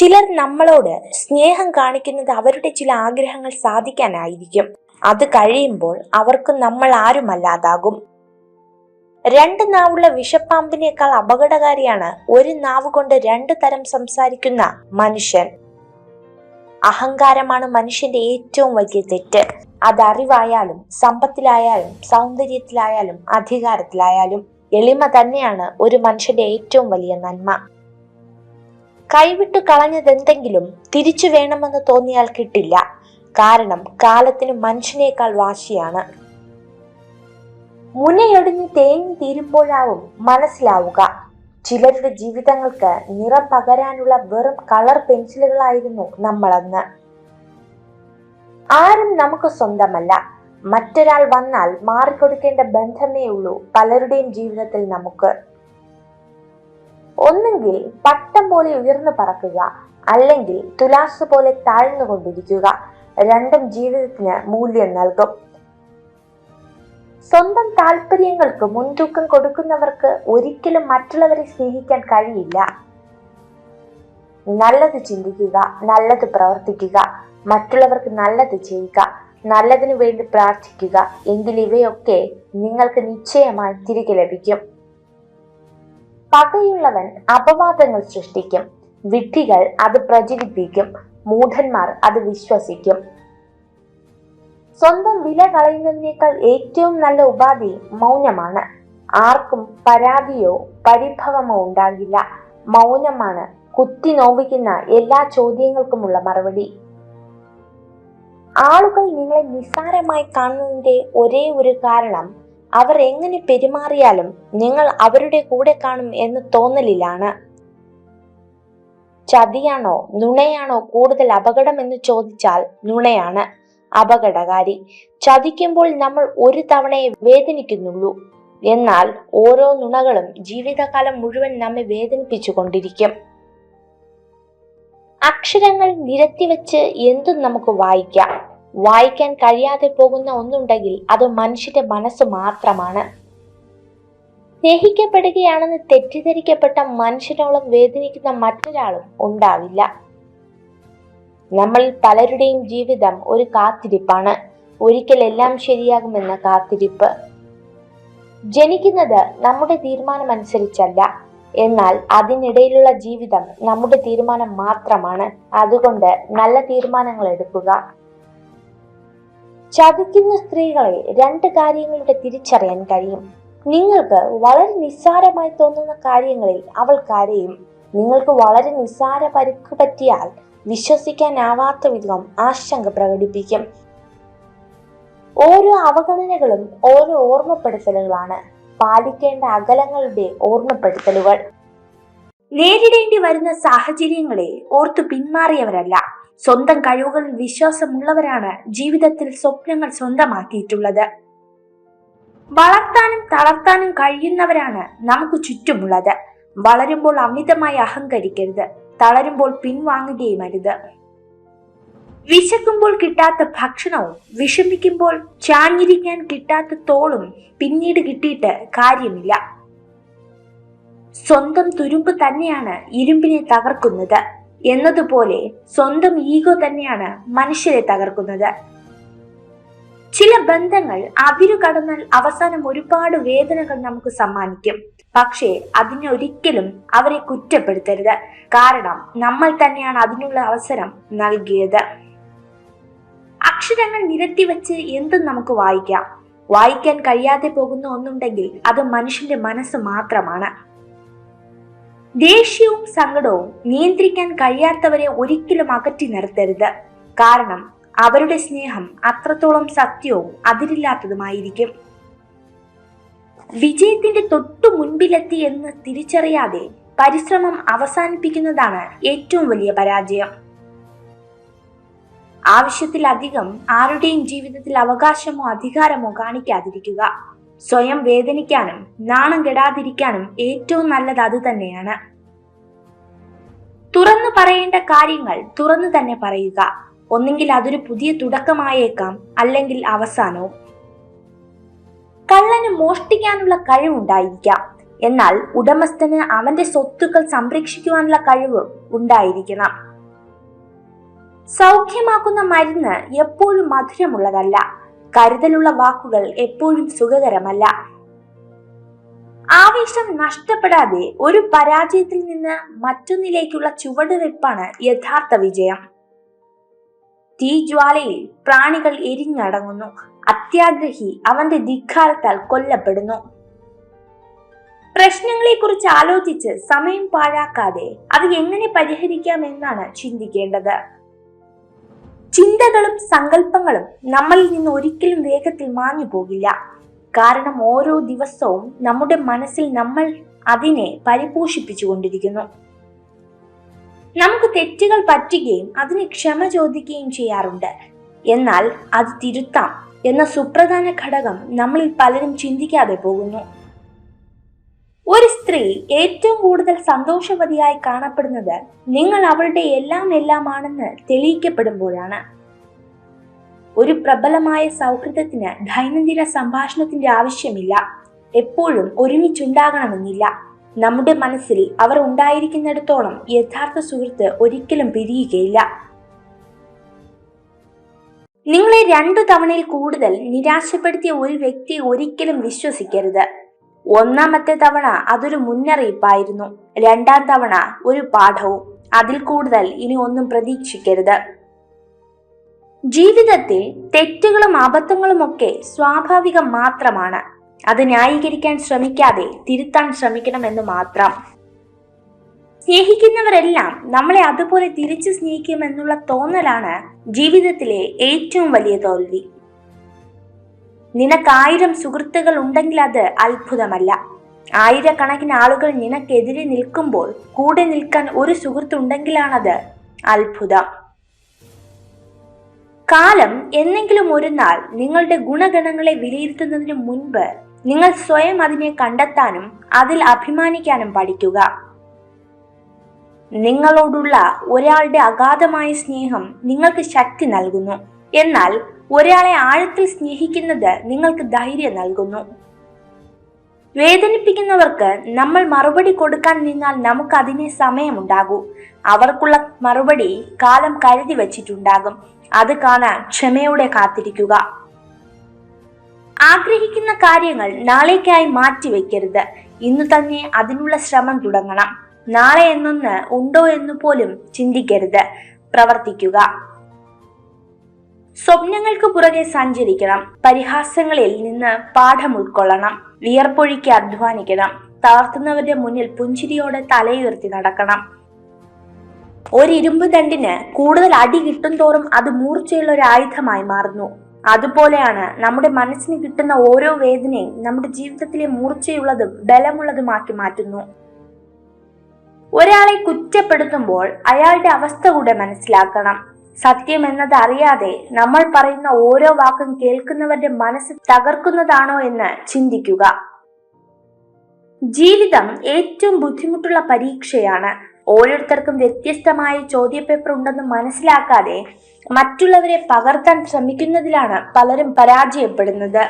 ചിലർ നമ്മളോട് സ്നേഹം കാണിക്കുന്നത് അവരുടെ ചില ആഗ്രഹങ്ങൾ സാധിക്കാനായിരിക്കും. അത് കഴിയുമ്പോൾ അവർക്ക് നമ്മൾ ആരുമല്ലാതാകും. രണ്ട് നാവുള്ള വിഷപ്പാമ്പിനേക്കാൾ അപകടകാരിയാണ് ഒരു നാവ് കൊണ്ട് രണ്ടു തരം സംസാരിക്കുന്ന മനുഷ്യൻ. അഹങ്കാരമാണ് മനുഷ്യന്റെ ഏറ്റവും വലിയ തെറ്റ്. അത് അറിവായാലും സമ്പത്തിലായാലും സൗന്ദര്യത്തിലായാലും അധികാരത്തിലായാലും എളിമ തന്നെയാണ് ഒരു മനുഷ്യന്റെ ഏറ്റവും വലിയ നന്മ. കൈവിട്ടു കളഞ്ഞതെന്തെങ്കിലും തിരിച്ചു വേണമെന്ന് തോന്നിയാൽ കിട്ടില്ല. കാരണം കാലത്തിന് മനുഷ്യനേക്കാൾ വാശിയാണ്. മുനയൊടിഞ്ഞ് തേങ്ങി തീരുമ്പോഴാവും മനസ്സിലാവുക. ചിലരുടെ ജീവിതങ്ങൾക്ക് നിറം പകരാനുള്ള വെറും കളർ പെൻസിലുകളായിരുന്നു നമ്മളന്ന്. ആരും നമുക്ക് സ്വന്തമല്ല. മറ്റൊരാൾ വന്നാൽ മാറിക്കൊടുക്കേണ്ട ബന്ധമേ ഉള്ളൂ പലരുടെയും ജീവിതത്തിൽ നമുക്ക്. ഒന്നെങ്കിൽ പട്ടം പോലെ ഉയർന്നു പറക്കുക അല്ലെങ്കിൽ തുലാസ് പോലെ താഴ്ന്നു കൊണ്ടിരിക്കുക. രണ്ടും ജീവിതത്തിന് മൂല്യം നൽകും. സ്വന്തം താല്പര്യങ്ങൾക്ക് മുൻതൂക്കം കൊടുക്കുന്നവർക്ക് ഒരിക്കലും മറ്റുള്ളവരെ സ്നേഹിക്കാൻ കഴിയില്ല. നല്ലത് ചിന്തിക്കുക നല്ലത് പ്രവർത്തിക്കുക മറ്റുള്ളവർക്ക് നല്ലത് ചെയ്യുക നല്ലതിനു വേണ്ടി പ്രാർത്ഥിക്കുക എങ്കിൽ ഇവയൊക്കെ നിങ്ങൾക്ക് നിശ്ചയമായി തിരികെ ലഭിക്കും. പകയുള്ളവൻ അപവാദങ്ങൾ സൃഷ്ടിക്കും. വിഡ്ഢികൾ അത് പ്രചരിപ്പിക്കും. മൂഢന്മാർ അത് വിശ്വസിക്കും. സ്വന്തം വില കളയുന്നതിനേക്കാൾ ഏറ്റവും നല്ല ഉപാധി മൗനമാണ്. ആർക്കും പരാതിയോ പരിഭവമോ ഉണ്ടാകില്ല. മൗനമാണ് കുത്തി നോവിക്കുന്ന എല്ലാ ചോദ്യങ്ങൾക്കുമുള്ള മറുപടി. ആളുകൾ നിങ്ങളെ നിസ്സാരമായി കാണുന്നതിന്റെ ഒരേ ഒരു കാരണം അവർ എങ്ങനെ പെരുമാറിയാലും നിങ്ങൾ അവരുടെ കൂടെ കാണും എന്ന് തോന്നലിലാണ്. ചതിയാണോ നുണയാണോ കൂടുതൽ അപകടം എന്ന് ചോദിച്ചാൽ നുണയാണ്. അപകടകാരി ചതിക്കുമ്പോൾ നമ്മൾ ഒരു തവണയെ വേദനിക്കുന്നുള്ളൂ. എന്നാൽ ഓരോ നുണകളും ജീവിതകാലം മുഴുവൻ നമ്മെ വേദനിപ്പിച്ചു കൊണ്ടിരിക്കും അക്ഷരങ്ങൾ നിരത്തിവെച്ച് എന്തും നമുക്ക് വായിക്കാം. വായിക്കാൻ കഴിയാതെ പോകുന്ന ഒന്നുണ്ടെങ്കിൽ അത് മനുഷ്യന്റെ മനസ്സ് മാത്രമാണ്. സ്നേഹിക്കപ്പെടുകയാണെന്ന് തെറ്റിദ്ധരിക്കപ്പെട്ട മനുഷ്യനോളം വേദനിക്കുന്ന മറ്റൊരാളും ഉണ്ടാവില്ല. നമ്മളിൽ പലരുടെയും ജീവിതം ഒരു കാത്തിരിപ്പാണ്. ഒരിക്കൽ എല്ലാം ശരിയാകുമെന്ന കാത്തിരിപ്പ്. ജനിക്കുന്നത് നമ്മുടെ തീരുമാനമനുസരിച്ചല്ല. എന്നാൽ അതിനിടയിലുള്ള ജീവിതം നമ്മുടെ തീരുമാനം മാത്രമാണ്. അതുകൊണ്ട് നല്ല തീരുമാനങ്ങൾ എടുക്കുക. ചതിക്കുന്ന സ്ത്രീകളെ രണ്ട് കാര്യങ്ങളുടെ തിരിച്ചറിയാൻ കഴിയും. നിങ്ങൾക്ക് വളരെ നിസ്സാരമായി തോന്നുന്ന കാര്യങ്ങളിൽ അവൾ കരയും നിങ്ങൾക്ക് വളരെ നിസ്സാര പരുക്ക് പറ്റിയാൽ വിശ്വസിക്കാനാവാത്ത വിധം ആശങ്ക പ്രകടിപ്പിക്കും. ഓരോ അവഗണനകളും ഓരോ ഓർമ്മപ്പെടുത്തലുകളാണ് പാലിക്കേണ്ട അകലങ്ങളുടെ ഓർമ്മപ്പെടുത്തലുകൾ. നേരിടേണ്ടി വരുന്ന സാഹചര്യങ്ങളെ ഓർത്തു പിന്മാറിയവരല്ല. സ്വന്തം കഴിവുകളിൽ വിശ്വാസമുള്ളവരാണ് ജീവിതത്തിൽ സ്വപ്നങ്ങൾ സ്വന്തമാക്കിയിട്ടുള്ളത്. വളർത്താനും തളർത്താനും കഴിയുന്നവരാണ് നമുക്ക് ചുറ്റുമുള്ളത്. വളരുമ്പോൾ അമിതമായി അഹങ്കരിക്കരുത്. തളരുമ്പോൾ പിൻവാങ്ങുകയും അരുത്. വിശക്കുമ്പോൾ കിട്ടാത്ത ഭക്ഷണവും വിഷമിക്കുമ്പോൾ ചാഞ്ഞിരിക്കാൻ കിട്ടാത്ത തോളും പിന്നീട് കിട്ടിയിട്ട് കാര്യമില്ല. സ്വന്തം തുരുമ്പ് തന്നെയാണ് ഇരുമ്പിനെ തകർക്കുന്നത്. എന്നതുപോലെ സ്വന്തം ഈഗോ തന്നെയാണ് മനുഷ്യരെ തകർക്കുന്നത്. ചില ബന്ധങ്ങൾ അതിരു കടന്നാൽ അവസാനം ഒരുപാട് വേദനകൾ നമുക്ക് സമ്മാനിക്കും. പക്ഷേ അതിനൊരിക്കലും അവരെ കുറ്റപ്പെടുത്തരുത്. കാരണം നമ്മൾ തന്നെയാണ് അതിനുള്ള അവസരം നൽകിയത്. അക്ഷരങ്ങൾ നിരത്തി വെച്ച് എന്തും നമുക്ക് വായിക്കാം. വായിക്കാൻ കഴിയാതെ പോകുന്ന ഒന്നുണ്ടെങ്കിൽ അത് മനുഷ്യന്റെ മനസ്സ് മാത്രമാണ്. ദേഷ്യവും സങ്കടവും നിയന്ത്രിക്കാൻ കഴിയാത്തവരെ ഒരിക്കലും അകറ്റി നിർത്തരുത്. കാരണം അവരുടെ സ്നേഹം അത്രത്തോളം സത്യവും അതിരില്ലാത്തതുമായിരിക്കും. വിജയത്തിന്റെ തൊട്ടു മുൻപിലെത്തി എന്ന് തിരിച്ചറിയാതെ പരിശ്രമം അവസാനിപ്പിക്കുന്നതാണ് ഏറ്റവും വലിയ പരാജയം. ആവശ്യത്തിലധികം ആരുടെയും ജീവിതത്തിൽ അവകാശമോ അധികാരമോ കാണിക്കാതിരിക്കുക. സ്വയം വേദനിക്കാനും നാണം കെടാതിരിക്കാനും ഏറ്റവും നല്ലത് അത് തന്നെയാണ്. തുറന്നു പറയേണ്ട കാര്യങ്ങൾ തുറന്നു തന്നെ പറയുക. ഒന്നെങ്കിൽ അതൊരു പുതിയ തുടക്കമായേക്കാം അല്ലെങ്കിൽ അവസാനവും. കള്ളന് മോഷ്ടിക്കാനുള്ള കഴിവുണ്ടായിരിക്കാം. എന്നാൽ ഉടമസ്ഥന് അവന്റെ സ്വത്തുക്കൾ സംരക്ഷിക്കുവാനുള്ള കഴിവ് ഉണ്ടായിരിക്കണം. സൗഖ്യമാക്കുന്ന മരുന്ന് എപ്പോഴും മധുരമുള്ളതല്ല. കരുതലുള്ള വാക്കുകൾ എപ്പോഴും സുഖകരമല്ല. ആവേശം നഷ്ടപ്പെടാതെ ഒരു പരാജയത്തിൽ നിന്ന് മറ്റൊന്നിലേക്കുള്ള ചുവടുവെപ്പാണ് യഥാർത്ഥ വിജയം. തീജ്വാലയിൽ പ്രാണികൾ എരിഞ്ഞടങ്ങുന്നു. അത്യാഗ്രഹി അവന്റെ ധിക്കാരത്താൽ കൊല്ലപ്പെടുന്നു. പ്രശ്നങ്ങളെക്കുറിച്ച് ആലോചിച്ച് സമയം പാഴാക്കാതെ അത് എങ്ങനെ പരിഹരിക്കാം എന്നാണ് ചിന്തിക്കേണ്ടത്. ചിന്തകളും സങ്കല്പങ്ങളും നമ്മളിൽ നിന്ന് ഒരിക്കലും വേഗത്തിൽ മാഞ്ഞു പോകില്ല. കാരണം ഓരോ ദിവസവും നമ്മുടെ മനസ്സിൽ നമ്മൾ അതിനെ പരിപോഷിപ്പിച്ചുകൊണ്ടിരിക്കുന്നു നമുക്ക് തെറ്റുകൾ പറ്റുകയും അതിന് ക്ഷമ ചോദിക്കുകയും ചെയ്യാറുണ്ട്. എന്നാൽ അത് തിരുത്താം എന്ന സുപ്രധാന ഘടകം നമ്മളിൽ പലരും ചിന്തിക്കാതെ പോകുന്നു. ഒരു സ്ത്രീ ഏറ്റവും കൂടുതൽ സന്തോഷവതിയായി കാണപ്പെടുന്നത് നിങ്ങൾ അവളുടെ എല്ലാം എല്ലാമാണെന്ന് തെളിയിക്കപ്പെടുമ്പോഴാണ്. ഒരു പ്രബലമായ സൗഹൃദത്തിന് ദൈനംദിന സംഭാഷണത്തിന്റെ ആവശ്യമില്ല. എപ്പോഴും ഒരുമിച്ചുണ്ടാകണമെന്നില്ല. നമ്മുടെ മനസ്സിൽ അവർ ഉണ്ടായിരിക്കുന്നിടത്തോളം യഥാർത്ഥ സുഹൃത്ത് ഒരിക്കലും പിരിയുകയില്ല. നിങ്ങളെ രണ്ടു തവണയിൽ കൂടുതൽ നിരാശപ്പെടുത്തിയ ഒരു വ്യക്തിയെ ഒരിക്കലും വിശ്വസിക്കരുത്. ഒന്നാമത്തെ തവണ അതൊരു മുന്നറിയിപ്പായിരുന്നു. രണ്ടാം തവണ ഒരു പാഠവും അതിൽ കൂടുതൽ ഇനി ഒന്നും പ്രതീക്ഷിക്കരുത്. ജീവിതത്തിൽ തെറ്റുകളും അബദ്ധങ്ങളും ഒക്കെ സ്വാഭാവികം മാത്രമാണ്. അത് ന്യായീകരിക്കാൻ ശ്രമിക്കാതെ തിരുത്താൻ ശ്രമിക്കണമെന്ന് മാത്രം. സ്നേഹിക്കുന്നവരെല്ലാം നമ്മളെ അതുപോലെ തിരിച്ചു സ്നേഹിക്കുമെന്നുള്ള തോന്നലാണ് ജീവിതത്തിലെ ഏറ്റവും വലിയ തോൽവി. നിനക്കായിരം സുഹൃത്തുക്കൾ ഉണ്ടെങ്കിൽ അത് അത്ഭുതമല്ല. ആയിരക്കണക്കിന് ആളുകൾ നിനക്കെതിരെ നിൽക്കുമ്പോൾ കൂടെ നിൽക്കാൻ ഒരു സുഹൃത്തുണ്ടെങ്കിലാണത് അത്ഭുതം. കാലം എന്നെങ്കിലും ഒരു നാൾ നിങ്ങളുടെ ഗുണഗണങ്ങളെ വിലയിരുത്തുന്നതിന് മുൻപ് നിങ്ങൾ സ്വയം അതിനെ കണ്ടെത്താനും അതിൽ അഭിമാനിക്കാനും പഠിക്കുക. നിങ്ങളോടുള്ള ഒരാളുടെ അഗാധമായ സ്നേഹം നിങ്ങൾക്ക് ശക്തി നൽകുന്നു. എന്നാൽ ഒരാളെ ആഴത്തിൽ സ്നേഹിക്കുന്നത് നിങ്ങൾക്ക് ധൈര്യം നൽകുന്നു. വേദനിപ്പിക്കുന്നവർക്ക് നമ്മൾ മറുപടി കൊടുക്കാൻ നിന്നാൽ നമുക്ക് അതിനെ സമയമുണ്ടാകൂ. അവർക്കുള്ള മറുപടി കാലം കരുതി വച്ചിട്ടുണ്ടാകും. അത് കാണാൻ ക്ഷമയോടെ കാത്തിരിക്കുക. ആഗ്രഹിക്കുന്ന കാര്യങ്ങൾ നാളേക്കായി മാറ്റിവെക്കരുത്. ഇന്നു തന്നെ അതിനുള്ള ശ്രമം തുടങ്ങണം. നാളെ എന്നൊന്ന് ഉണ്ടോ എന്ന് പോലും ചിന്തിക്കരുത്. പ്രവർത്തിക്കുക. സ്വപ്നങ്ങൾക്ക് പുറകെ സഞ്ചരിക്കണം. പരിഹാസങ്ങളിൽ നിന്ന് പാഠം ഉൾക്കൊള്ളണം. വിയർപ്പൊഴിക്ക് അധ്വാനിക്കണം. തളർത്തുന്നവരുടെ മുന്നിൽ പുഞ്ചിരിയോടെ തലയുയർത്തി നടക്കണം. ഒരു ഇരുമ്പ് ദണ്ടിന് കൂടുതൽ അടി കിട്ടും തോറും അത് മൂർച്ചയുള്ള ഒരു ആയുധമായി മാറുന്നു. അതുപോലെയാണ് നമ്മുടെ മനസ്സിന് കിട്ടുന്ന ഓരോ വേദനയും നമ്മുടെ ജീവിതത്തിലെ മൂർച്ചയുള്ളതും ബലമുള്ളതുമാക്കി മാറ്റുന്നു. ഒരാളെ കുറ്റപ്പെടുത്തുമ്പോൾ അയാളുടെ അവസ്ഥ കൂടെ മനസ്സിലാക്കണം. സത്യം അറിയാതെ നമ്മൾ പറയുന്ന ഓരോ വാക്കും കേൾക്കുന്നവരുടെ മനസ്സ് തകർക്കുന്നതാണോ എന്ന് ചിന്തിക്കുക. ജീവിതം ഏറ്റവും ബുദ്ധിമുട്ടുള്ള പരീക്ഷയാണ്. ഓരോരുത്തർക്കും വ്യത്യസ്തമായ ചോദ്യപേപ്പർ ഉണ്ടെന്ന് മനസ്സിലാക്കാതെ മറ്റുള്ളവരെ പകർത്താൻ ശ്രമിക്കുന്നതിലാണ് പലരും പരാജയപ്പെടുന്നത്.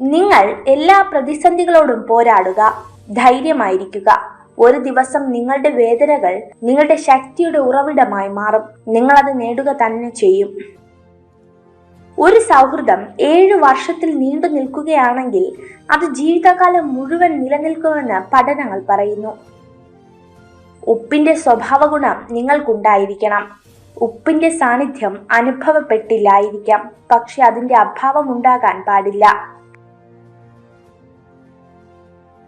നിങ്ങൾ എല്ലാ പ്രതിസന്ധികളോടും പോരാടുക. ധൈര്യമായിരിക്കുക. ഒരു ദിവസം നിങ്ങളുടെ വേദനകൾ നിങ്ങളുടെ ശക്തിയുടെ ഉറവിടമായി മാറും. നിങ്ങൾ അത് നേടുക തന്നെ ചെയ്യും. ഒരു സൗഹൃദം ഏഴു വർഷത്തിൽ നീണ്ടു നിൽക്കുകയാണെങ്കിൽ അത് ജീവിതകാലം മുഴുവൻ നിലനിൽക്കുമെന്ന് പഠനങ്ങൾ പറയുന്നു. ഉപ്പിന്റെ സ്വഭാവ ഗുണം നിങ്ങൾക്കുണ്ടായിരിക്കണം. ഉപ്പിന്റെ സാന്നിധ്യം അനുഭവപ്പെട്ടില്ലായിരിക്കാം. പക്ഷെ അതിന്റെ അഭാവം ഉണ്ടാകാൻ പാടില്ല.